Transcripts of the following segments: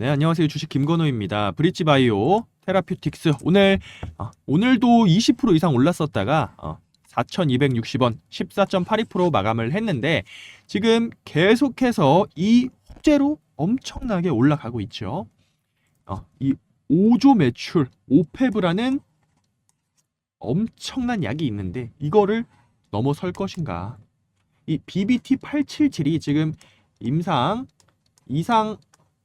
네, 안녕하세요. 주식 김건호입니다. 브릿지 바이오 테라퓨틱스 오늘 어, 오늘도 20% 이상 올랐었다가 어, 4,260원 14.82% 마감을 했는데 지금 계속해서 이 호재로 엄청나게 올라가고 있죠. 어, 이 5조 매출 오페브라는 엄청난 약이 있는데 이거를 넘어설 것인가? 이 BBT 877이 지금 임상 이상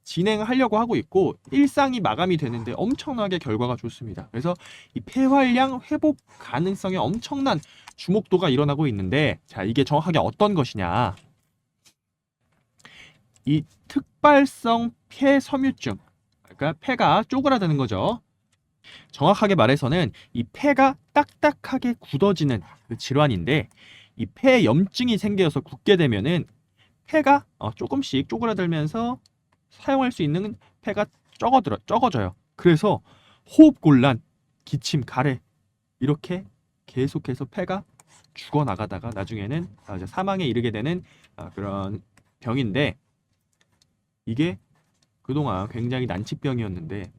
진행하려고 하고 있고 일상이 마감이 되는데 엄청나게 결과가 좋습니다. 그래서 이 폐활량 회복 가능성에 엄청난 주목도가 일어나고 있는데 자 이게 정확하게 어떤 것이냐? 이 특발성 폐섬유증 그러니까 폐가 쪼그라드는 거죠. 정확하게 말해서는 이 폐가 딱딱하게 굳어지는 그 질환인데 이 폐 염증이 생겨서 굳게 되면은 폐가 어, 조금씩 쪼그라들면서 사용할 수 있는 폐가 적어들어 적어져요. 그래서 호흡 곤란, 기침, 가래 이렇게 계속해서 폐가 죽어 나가다가 나중에는 아, 사망에 이르게 되는 아, 그런 병인데 이게 그동안 굉장히 난치병이었는데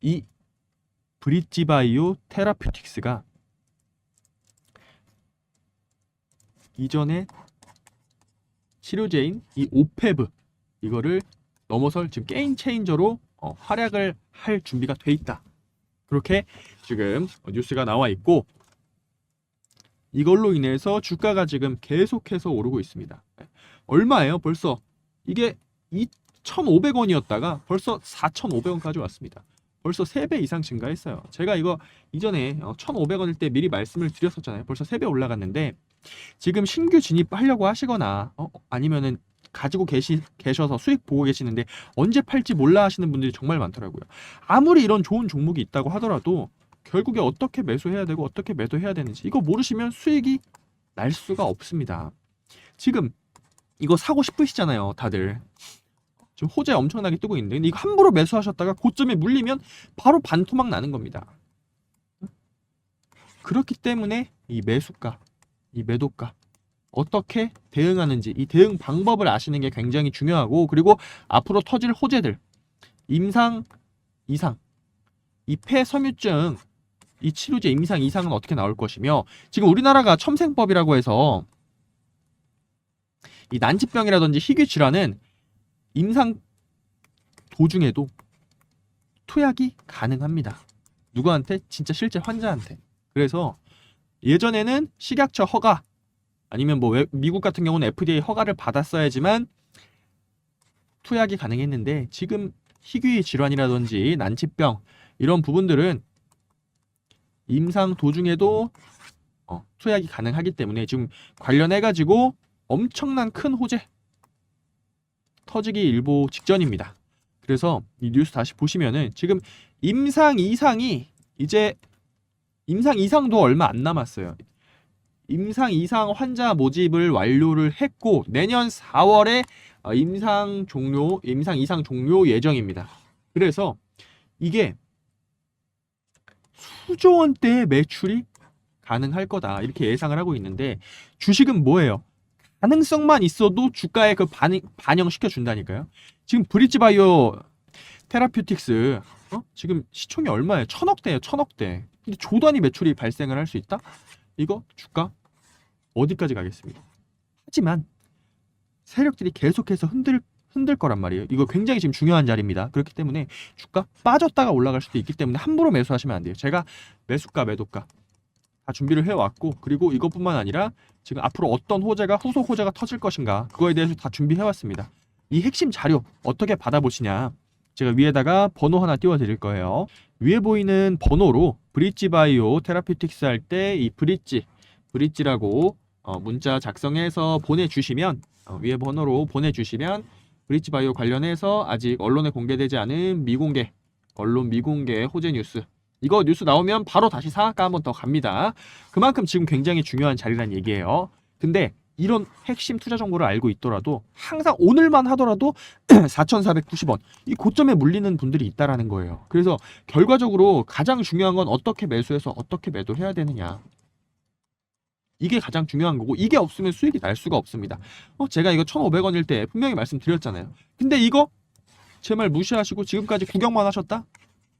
이 브릿지바이오 테라퓨틱스가 이전에 치료제인 이 오페브 이거를 넘어설 지금 게임 체인저로 어, 활약을 할 준비가 돼 있다. 그렇게 지금 뉴스가 나와 있고 이걸로 인해서 주가가 지금 계속해서 오르고 있습니다. 얼마예요? 벌써 이게 2,500원이었다가 벌써 4,500원까지 왔습니다. 벌써 3배 이상 증가했어요. 제가 이거 이전에 1,500원일 때 미리 말씀을 드렸었잖아요. 벌써 3배 올라갔는데 지금 신규 진입하려고 하시거나 어, 아니면은 가지고 계시 계셔서 수익 보고 계시는데 언제 팔지 몰라 하시는 분들이 정말 많더라고요. 아무리 이런 좋은 종목이 있다고 하더라도 결국에 어떻게 매수해야 되고 어떻게 매도해야 되는지 이거 모르시면 수익이 날 수가 없습니다. 지금 이거 사고 싶으시잖아요, 다들. 지금 호재 엄청나게 뜨고 있는데 근데 이거 함부로 매수하셨다가 고점에 물리면 바로 반토막 나는 겁니다. 그렇기 때문에 이 매수가, 이 매도가 어떻게 대응하는지 이 대응 방법을 아시는 게 굉장히 중요하고 그리고 앞으로 터질 호재들 임상 이상 이 폐섬유증 이 치료제 임상 이상은 어떻게 나올 것이며 지금 우리나라가 첨생법이라고 해서 이 난치병이라든지 희귀 질환은 임상 도중에도 투약이 가능합니다. 누구한테? 진짜 실제 환자한테. 그래서 예전에는 식약처 허가 아니면 뭐 외- 미국 같은 경우는 FDA 허가를 받았어야지만 투약이 가능했는데 지금 희귀 질환이라든지 난치병 이런 부분들은 임상 도중에도 어, 투약이 가능하기 때문에 지금 관련해 가지고 엄청난 큰 호재 터지기 일보 직전입니다. 그래서 이 뉴스 다시 보시면은 지금 임상 이상이 이제 임상 이상도 얼마 안 남았어요. 임상 이상 환자 모집을 완료를 했고 내년 4월에 어, 임상 종료, 임상 이상 종료 예정입니다. 그래서 이게 수조 원대의 매출이 가능할 거다 이렇게 예상을 하고 있는데 주식은 뭐예요? 가능성만 있어도 주가에 그 반응, 반영시켜 준다니까요. 지금 브릿지 바이오 테라퓨틱스 어? 지금 시총이 얼마예요? 천억대예요, 천억대. 근데 조 단위 매출이 발생을 할 수 있다? 이거 주가 어디까지 가겠습니다. 하지만 세력들이 계속해서 흔들 흔들 거란 말이에요. 이거 굉장히 지금 중요한 자리입니다. 그렇기 때문에 주가 빠졌다가 올라갈 수도 있기 때문에 함부로 매수하시면 안 돼요. 제가 매수가, 매도가 다 준비를 해왔고 그리고 이것뿐만 아니라 지금 앞으로 어떤 호재가 후속 호재가 터질 것인가 그거에 대해서 다 준비해왔습니다. 이 핵심 자료 어떻게 받아보시냐? 제가 위에다가 번호 하나 띄워드릴 거예요. 위에 보이는 번호로 브릿지 바이오 테라피틱스 할 때 이 브릿지 브릿지라고 어, 문자 작성해서 보내주시면 어, 위에 번호로 보내주시면 브릿지 바이오 관련해서 아직 언론에 공개되지 않은 미공개 언론 미공개 호재 뉴스 이거 뉴스 나오면 바로 다시 사학가 한번 더 갑니다. 그만큼 지금 굉장히 중요한 자리란 얘기예요. 근데 이런 핵심 투자 정보를 알고 있더라도 항상 오늘만 하더라도 4,490원 이 고점에 물리는 분들이 있다라는 거예요. 그래서 결과적으로 가장 중요한 건 어떻게 매수해서 어떻게 매도해야 되느냐. 이게 가장 중요한 거고 이게 없으면 수익이 날 수가 없습니다. 어, 제가 이거 1,500원일 때 분명히 말씀드렸잖아요. 근데 이거 제 말 무시하시고 지금까지 구경만 하셨다?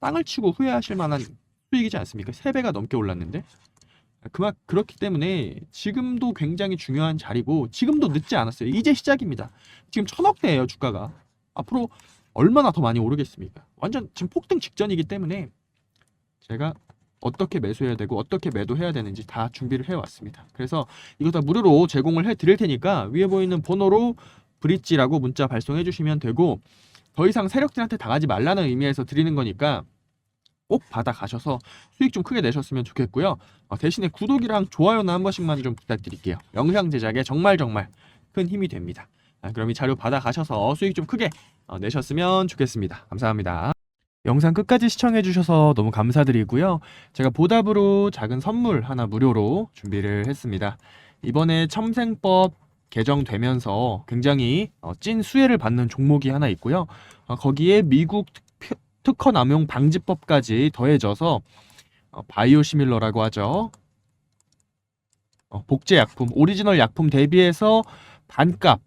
땅을 치고 후회하실 만한 수익이지 않습니까? 3배가 넘게 올랐는데. 그만 그렇기 때문에 지금도 굉장히 중요한 자리고 지금도 늦지 않았어요. 이제 시작입니다. 지금 천억대예요 주가가. 앞으로 얼마나 더 많이 오르겠습니까? 완전 지금 폭등 직전이기 때문에 제가 어떻게 매수해야 되고 어떻게 매도해야 되는지 다 준비를 해왔습니다. 그래서 이거 다 무료로 제공을 해드릴 테니까 위에 보이는 번호로 브릿지라고 문자 발송해 주시면 되고 더 이상 세력들한테 당하지 말라는 의미에서 드리는 거니까 꼭 받아 가셔서 수익 좀 크게 내셨으면 좋겠고요. 어, 대신에 구독이랑 좋아요나 한 번씩만 좀 부탁드릴게요. 영상 제작에 정말 정말 큰 힘이 됩니다. 아, 그럼 이 자료 받아 가셔서 수익 좀 크게 어, 내셨으면 좋겠습니다. 감사합니다. 영상 끝까지 시청해 주셔서 너무 감사드리고요. 제가 보답으로 작은 선물 하나 무료로 준비를 했습니다. 이번에 첨생법 개정되면서 굉장히 어, 찐 수혜를 받는 종목이 하나 있고요. 어, 거기에 미국 특- 특허 남용 방지법까지 더해져서 어, 바이오 시밀러라고 하죠. 어, 복제 약품, 오리지널 약품 대비해서 반값,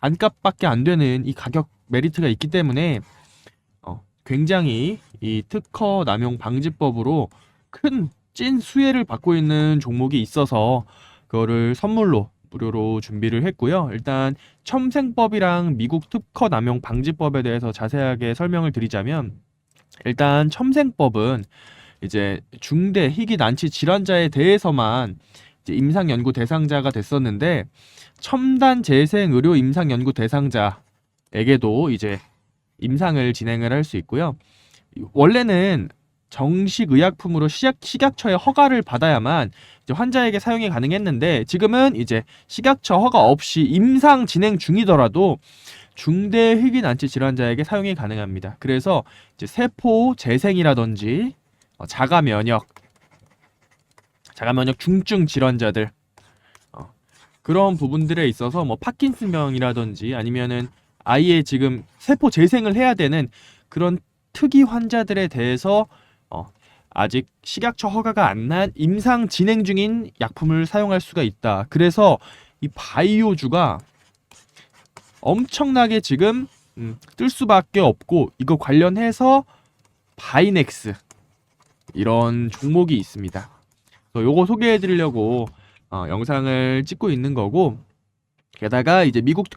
반값밖에 안 되는 이 가격 메리트가 있기 때문에 어, 굉장히 이 특허 남용 방지법으로 큰 찐 수혜를 받고 있는 종목이 있어서 그거를 선물로 무료로 준비를 했고요. 일단 첨생법이랑 미국 특허 남용 방지법에 대해서 자세하게 설명을 드리자면 일단 첨생법은 이제 중대 희귀 난치 질환자에 대해서만 이제 임상 연구 대상자가 됐었는데 첨단 재생 의료 임상 연구 대상자에게도 이제 임상을 진행을 할 수 있고요. 원래는 정식 의약품으로 식약, 식약처의 허가를 받아야만 환자에게 사용이 가능했는데 지금은 이제 식약처 허가 없이 임상 진행 중이더라도 중대 희귀 난치 질환자에게 사용이 가능합니다. 그래서 이제 세포 재생이라든지 어, 자가 면역, 자가 면역 중증 질환자들 어, 그런 부분들에 있어서 뭐 파킨슨병이라든지 아니면은 아예 지금 세포 재생을 해야 되는 그런 특이 환자들에 대해서 어, 아직 식약처 허가가 안 난 임상 진행 중인 약품을 사용할 수가 있다. 그래서 이 바이오주가 엄청나게 지금 음, 뜰 수밖에 없고 이거 관련해서 바이넥스 이런 종목이 있습니다. 그래서 요거 소개해 드리려고 어, 영상을 찍고 있는 거고 게다가 이제 미국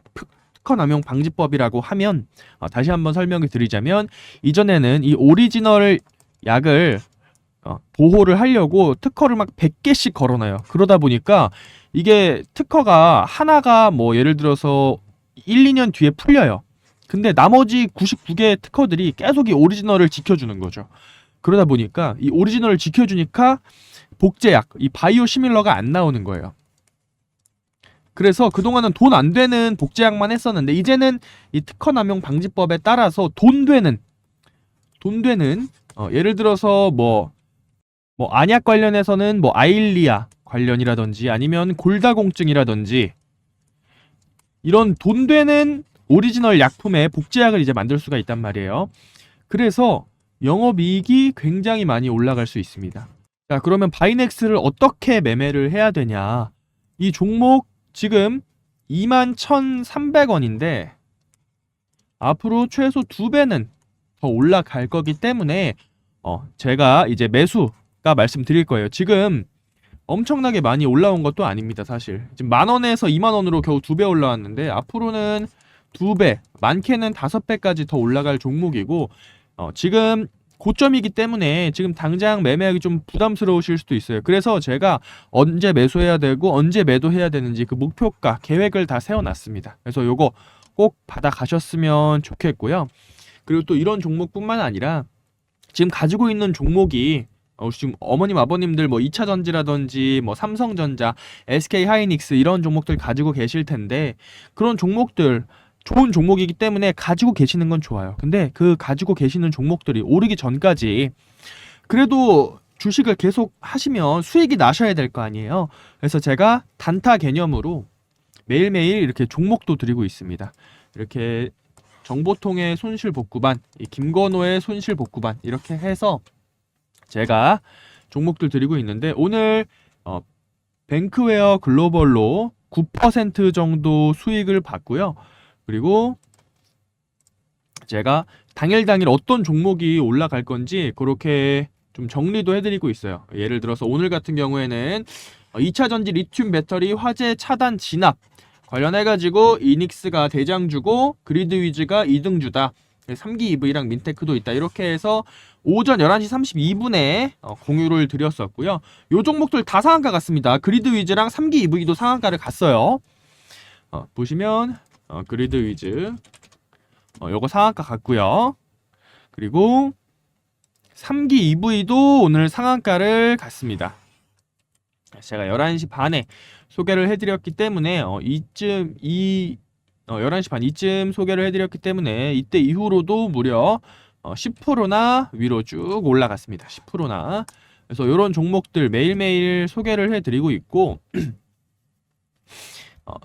특, 특허 남용 방지법이라고 하면 어, 다시 한번 설명을 드리자면 이전에는 이 오리지널 약을 어, 보호를 하려고 특허를 막 100개씩 걸어놔요. 그러다 보니까 이게 특허가 하나가 뭐 예를 들어서 1, 2년 뒤에 풀려요. 근데 나머지 99개의 특허들이 계속 이 오리지널을 지켜주는 거죠. 그러다 보니까 이 오리지널을 지켜주니까 복제약, 이 바이오 시밀러가 안 나오는 거예요. 그래서 그동안은 돈 안 되는 복제약만 했었는데 이제는 이 특허 남용 방지법에 따라서 돈 되는 돈 되는 어, 예를 들어서 뭐, 뭐, 안약 관련해서는 뭐, 아일리아 관련이라든지 아니면 골다공증이라든지 이런 돈 되는 오리지널 약품의 복제약을 이제 만들 수가 있단 말이에요. 그래서 영업이익이 굉장히 많이 올라갈 수 있습니다. 자, 그러면 바이넥스를 어떻게 매매를 해야 되냐. 이 종목 지금 21,300원인데 앞으로 최소 2배는 더 올라갈 거기 때문에 어, 제가 이제 매수가 말씀드릴 거예요. 지금 엄청나게 많이 올라온 것도 아닙니다, 사실. 지금 만 원에서 2만 원으로 겨우 두 배 올라왔는데 앞으로는 두 배, 많게는 다섯 배까지 더 올라갈 종목이고 어, 지금 고점이기 때문에 지금 당장 매매하기 좀 부담스러우실 수도 있어요. 그래서 제가 언제 매수해야 되고 언제 매도해야 되는지 그 목표가 계획을 다 세워놨습니다. 그래서 요거 꼭 받아 가셨으면 좋겠고요. 그리고 또 이런 종목뿐만 아니라 지금 가지고 있는 종목이 어, 지금 어머님 아버님들 뭐 2차 전지라든지 뭐 삼성전자, SK 하이닉스 이런 종목들 가지고 계실 텐데 그런 종목들 좋은 종목이기 때문에 가지고 계시는 건 좋아요. 근데 그 가지고 계시는 종목들이 오르기 전까지 그래도 주식을 계속 하시면 수익이 나셔야 될 거 아니에요. 그래서 제가 단타 개념으로 매일매일 이렇게 종목도 드리고 있습니다. 이렇게 정보통의 손실 복구반, 이 김건호의 손실 복구반 이렇게 해서 제가 종목들 드리고 있는데 오늘 어, 뱅크웨어 글로벌로 9% 정도 수익을 받고요. 그리고 제가 당일 당일 어떤 종목이 올라갈 건지 그렇게 좀 정리도 해드리고 있어요. 예를 들어서 오늘 같은 경우에는 2차 전지 리튬 배터리 화재 차단 진압 관련해가지고 이닉스가 대장주고 그리드 위즈가 2등주다. 3기 EV랑 민테크도 있다. 이렇게 해서 오전 11시 32분에 어, 공유를 드렸었고요. 요 종목들 다 상한가 갔습니다. 그리드 위즈랑 3기 EV도 상한가를 갔어요. 어, 보시면 어, 그리드 위즈 어, 요거 상한가 갔고요. 그리고 3기 EV도 오늘 상한가를 갔습니다. 제가 11시 반에 소개를 해드렸기 때문에 어, 이쯤 이 어, 11시 반 이쯤 소개를 해드렸기 때문에 이때 이후로도 무려 어, 10%나 위로 쭉 올라갔습니다. 10%나 그래서 이런 종목들 매일매일 소개를 해드리고 있고 어,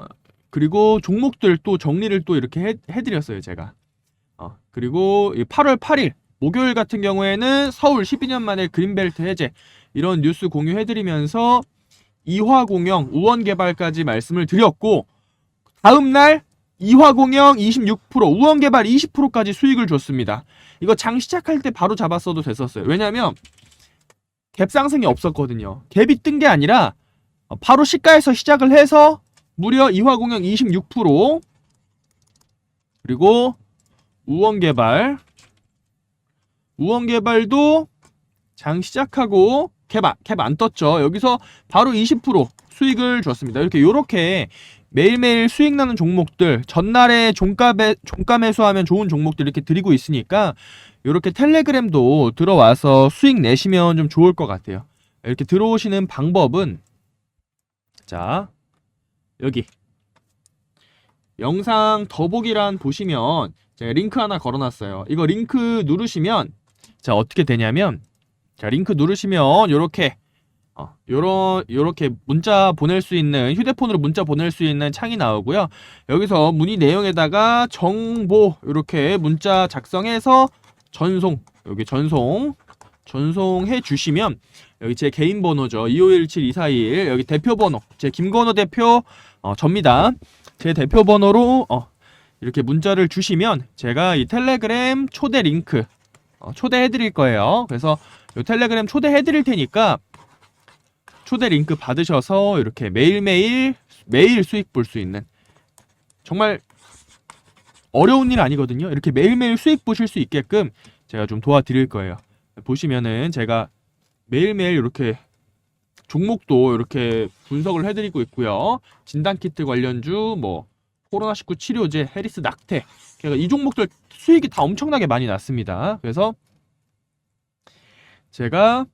그리고 종목들 또 정리를 또 이렇게 해, 해드렸어요 제가 어, 그리고 이 8월 8일 목요일 같은 경우에는 서울 12년 만에 그린벨트 해제 이런 뉴스 공유해드리면서 이화공영 우원개발까지 말씀을 드렸고 다음날 이화공영 26% 우원개발 20%까지 수익을 줬습니다. 이거 장 시작할 때 바로 잡았어도 됐었어요. 왜냐면 갭 상승이 없었거든요. 갭이 뜬 게 아니라 어, 바로 시가에서 시작을 해서 무려 이화공영 26% 그리고 우원개발 우원개발도 장 시작하고 캡안 떴죠. 여기서 바로 20% 수익을 줬습니다. 이렇게 요렇게 매일매일 수익 나는 종목들 전날에 종가 매, 종가 매수하면 좋은 종목들 이렇게 드리고 있으니까 이렇게 텔레그램도 들어와서 수익 내시면 좀 좋을 것 같아요. 이렇게 들어오시는 방법은 자 여기 영상 더보기란 보시면 제가 링크 하나 걸어놨어요. 이거 링크 누르시면 자 어떻게 되냐면 자 링크 누르시면 요렇게 어, 요런 요렇게 문자 보낼 수 있는 휴대폰으로 문자 보낼 수 있는 창이 나오고요. 여기서 문의 내용에다가 정보 이렇게 문자 작성해서 전송 여기 전송 전송해 주시면 여기 제 개인 번호죠. 2517-241 여기 대표 번호 제 김건호 대표 어, 접니다. 제 대표 번호로 어, 이렇게 문자를 주시면 제가 이 텔레그램 초대 링크 어, 초대해 드릴 거예요. 그래서 요 텔레그램 초대해 드릴 테니까 초대 링크 받으셔서 이렇게 매일매일 매일 수익 볼 수 있는 정말 어려운 일 아니거든요. 이렇게 매일매일 수익 보실 수 있게끔 제가 좀 도와드릴 거예요. 보시면은 제가 매일매일 이렇게 종목도 이렇게 분석을 해드리고 있고요. 진단키트 관련주, 뭐 코로나19 치료제, 해리스 낙태, 그러니까 이 종목들 수익이 다 엄청나게 많이 났습니다. 그래서 제가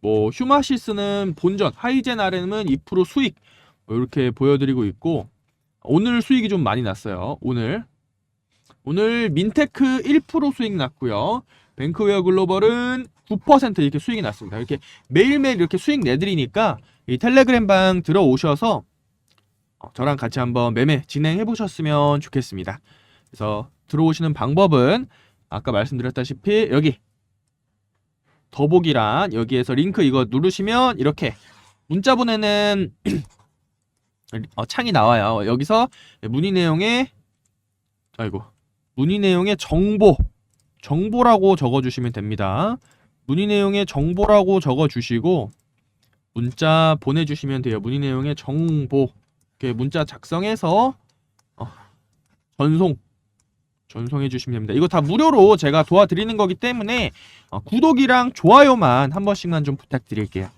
뭐 휴마시스는 본전, 하이젠 RM은 2% 수익 뭐 이렇게 보여드리고 있고 오늘 수익이 좀 많이 났어요. 오늘 오늘 민테크 1% 수익 났고요. 뱅크웨어 글로벌은 9% 이렇게 수익이 났습니다. 이렇게 매일매일 이렇게 수익 내드리니까 이 텔레그램 방 들어오셔서 어, 저랑 같이 한번 매매 진행해 보셨으면 좋겠습니다. 그래서 들어오시는 방법은 아까 말씀드렸다시피 여기 더보기란 여기에서 링크 이거 누르시면 이렇게 문자 보내는 어, 창이 나와요. 여기서 문의 내용에 아이고 문의 내용에 정보 정보라고 적어주시면 됩니다. 문의 내용에 정보라고 적어주시고 문자 보내주시면 돼요. 문의 내용에 정보 이렇게 문자 작성해서 어, 전송 전송해 주시면 됩니다. 이거 다 무료로 제가 도와드리는 거기 때문에 어, 구독이랑 좋아요만 한 번씩만 좀 부탁드릴게요.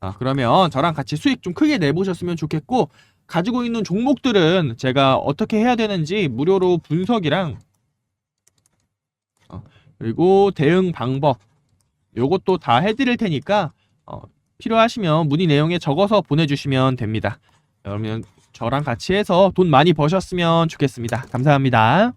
아, 그러면 저랑 같이 수익 좀 크게 내보셨으면 좋겠고 가지고 있는 종목들은 제가 어떻게 해야 되는지 무료로 분석이랑 어, 그리고 대응 방법 요것도 다 해드릴 테니까 어, 필요하시면 문의 내용에 적어서 보내주시면 됩니다. 그러면 저랑 같이 해서 돈 많이 버셨으면 좋겠습니다. 감사합니다.